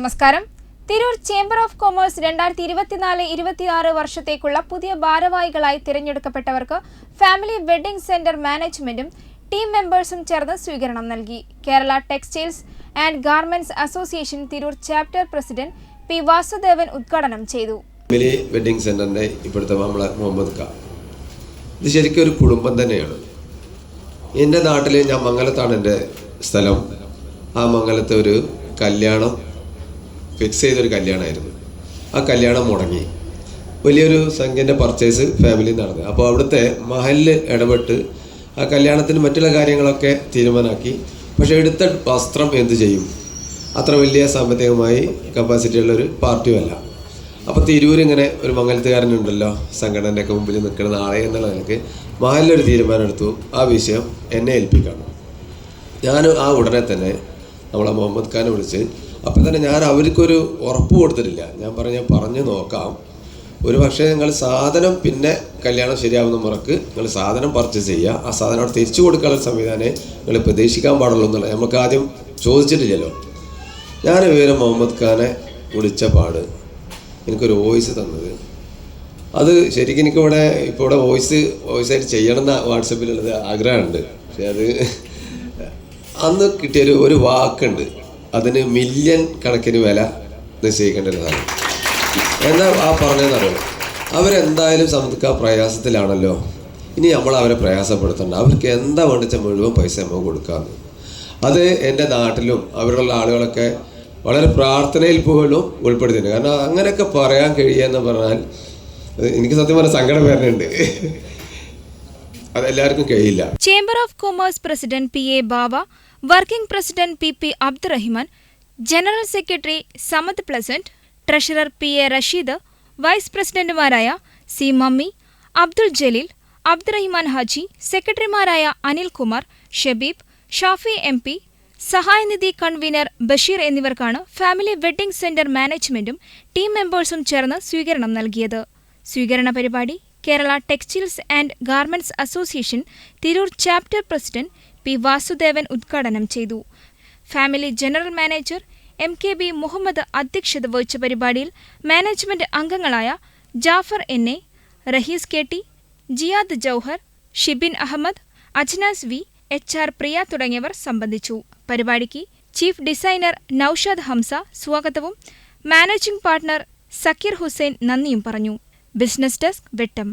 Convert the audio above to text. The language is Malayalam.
നമസ്കാരം. തിരൂർ ചേംബർ ഓഫ് കൊമേഴ്സ് രണ്ടായിരത്തി ഇരുപത്തിനാല് ഇരുപത്തിയാറ് വർഷത്തേക്കുള്ള പുതിയ ഭാരവാഹികളായി തിരഞ്ഞെടുക്കപ്പെട്ടവർക്ക് ഫാമിലി വെഡ്ഡിംഗ് സെന്റർ മാനേജ്മെന്റും ടീം മെമ്പേഴ്സും ചേർന്ന് സ്വീകരണം നൽകി. Kerala textiles and garments association Tirur chapter president P Vasudevan ഉദ്ഘാടനം ചെയ്തു. ഫാമിലി വെഡ്ഡിങ് സെന്ററിന്റെ ഇപ്പോഴത്തെ നമ്മളെ മുഹമ്മദ് ഖാൻ. ഇത് ശരിക്കും ഒരു കുടുംബം തന്നെയാണ്. എന്റെ നാട്ടിൽ ഞാൻ മംഗലത്താണ് എന്റെ സ്ഥലം. ആ മംഗലത്തെ ഒരു കല്യാണം ഫിക്സ് ചെയ്തൊരു കല്യാണമായിരുന്നു ആ കല്യാണം മുടങ്ങി. വലിയൊരു സംഖ്യന്റെ പർച്ചേസ് ഫാമിലി നടന്നു. അപ്പോൾ അവിടുത്തെ മഹലിൽ ഇടപെട്ട് ആ കല്യാണത്തിന് മറ്റുള്ള കാര്യങ്ങളൊക്കെ തീരുമാനമാക്കി പക്ഷേ എടുത്ത വസ്ത്രം എന്ത് ചെയ്യും? അത്ര വലിയ സാമ്പത്തികമായി കപ്പാസിറ്റിയുള്ള ഒരു പാർട്ടിയുമല്ല അപ്പോൾ തിരൂർ ഇങ്ങനെ ഒരു മംഗലത്തുകാരനുണ്ടല്ലോ സംഘടനന്റെ ഒക്കെ മുമ്പിൽ നിൽക്കുന്ന ആളെ എന്നുള്ള നിലയ്ക്ക് മഹലിലൊരു തീരുമാനം എടുത്തു ആ വിഷയം എന്നെ ഏൽപ്പിക്കണം. ഞാൻ ആ ഉടനെ തന്നെ നമ്മളെ മുഹമ്മദ് ഖാനെ വിളിച്ച് അപ്പം തന്നെ ഞാൻ അവർക്കൊരു ഉറപ്പ് കൊടുത്തിട്ടില്ല. ഞാൻ പറഞ്ഞ പറഞ്ഞു നോക്കാം. ഒരു പക്ഷേ നിങ്ങൾ സാധനം പിന്നെ കല്യാണം ശരിയാവുന്ന മുറക്ക് നിങ്ങൾ സാധനം പർച്ചേസ് ചെയ്യുക. ആ സാധനം അവിടെ തിരിച്ചു കൊടുക്കാനുള്ള സംവിധാനം നിങ്ങൾ പ്രതീക്ഷിക്കാൻ പാടുള്ളൂ എന്നുള്ളത് നമുക്ക് ആദ്യം ചോദിച്ചിട്ടില്ലല്ലോ. ഞാൻ വിവരം മുഹമ്മദ് ഖാനെ വിളിച്ച പാട് എനിക്കൊരു വോയിസ് തന്നത്. അത് ശരിക്കും എനിക്കിവിടെ ഇപ്പോൾ ഇവിടെ വോയിസ് വോയിസ് ആയിട്ട് ചെയ്യണം എന്ന വാട്സപ്പിലുള്ളത് ആഗ്രഹമുണ്ട്. പക്ഷെ അത് അന്ന് കിട്ടിയൊരു ഒരു വാക്കുണ്ട്. അതിന് മില്യൺ കണക്കിന് വില നിശ്ചയിക്കേണ്ട ഒരു സാധനം എന്നാൽ ആ പറഞ്ഞതെന്നറിയോ അവരെന്തായാലും നമുക്ക് പ്രയാസത്തിലാണല്ലോ. ഇനി നമ്മൾ അവരെ പ്രയാസപ്പെടുത്തണ്ട. അവർക്ക് എന്താ വേണ്ടിച്ച മുഴുവൻ പൈസ നമുക്ക് കൊടുക്കാമെന്ന് അത് എന്റെ നാട്ടിലും അവരുള്ള ആളുകളൊക്കെ വളരെ പ്രാർത്ഥനയിൽ പോലും ഉൾപ്പെടുത്തിയിട്ടുണ്ട്. കാരണം അങ്ങനെയൊക്കെ പറയാൻ കഴിയുക പറഞ്ഞാൽ എനിക്ക് സത്യം പറഞ്ഞ സങ്കടം വരുന്നുണ്ട് അതെല്ലാവർക്കും കഴിയില്ല. Chamber of commerce president P A Bava working president P P Abdurahiman general secretary Samad pleasant treasurer P A Rasheed vice പ്രസിഡന്റുമാരായ സി മമ്മി അബ്ദുൾ ജലീൽ അബ്ദുറഹിമാൻ ഹാജി സെക്രട്ടറിമാരായ അനിൽകുമാർ ഷബീബ് ഷാഫി എം പി സഹായനിധി കൺവീനർ ബഷീർ എന്നിവർക്കാണ് ഫാമിലി വെഡ്ഡിംഗ് സെന്റർ മാനേജ്മെന്റും ടീം മെമ്പേഴ്സും ചേർന്ന് സ്വീകരണം നൽകിയത്. സ്വീകരണ പരിപാടി Kerala textiles and garments association Tirur chapter president P Vasudevan ഉദ്ഘാടനം ചെയ്തു. Family general manager M K B Muhammad അധ്യക്ഷത വഹിച്ച പരിപാടിയിൽ മാനേജ്മെന്റ് അംഗങ്ങളായ Jafar N A Rahees K T Jiyad Jouhar Shibin Ahammed Ajnas V H R Priya തുടങ്ങിയവർ സംബന്ധിച്ചു. പരിപാടിക്ക് ചീഫ് ഡിസൈനർ നൌഷാദ് ഹംസ സ്വാഗതവും മാനേജിംഗ് പാർട്ണർ സക്കീർ ഹുസൈൻ നന്ദിയും പറഞ്ഞു. Business desk Vettam.